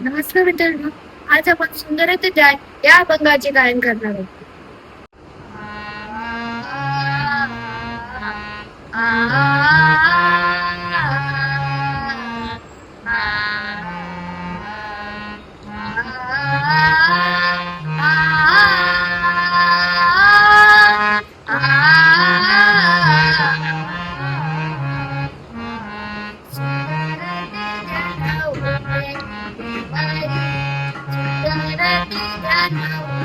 नमस्कार मित्रांनो आज आपण सुंदर ते जाय या अभंगाचे गायन करणार आहोत Gracias.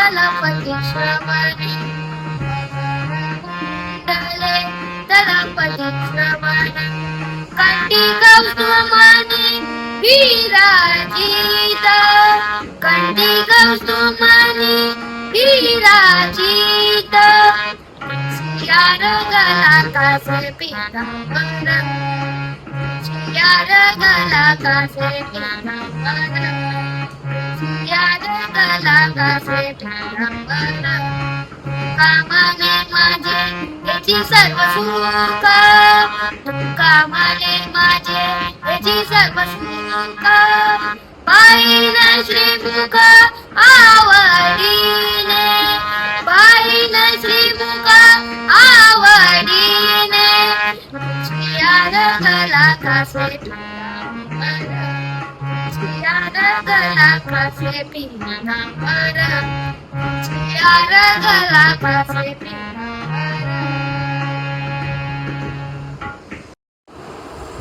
तलपती श्रवणी कुंडले तलपती श्रवणी कंठी कौस्तुमणी विराजित कंठी कौस्तुमणी विराजित यार गला कासे पितांबर यार गला कासे पितांबर कामाने माझे याची सर्व सुख कामाने माझे याची सर्व सुख पाहिन श्रीमुख आवडीने पाहिन श्रीमुख आवडीने यार गला कासे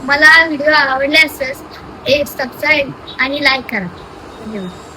मला व्हिडिओ आवडला असेल एक सबस्क्राईब आणि लाईक करा. धन्यवाद.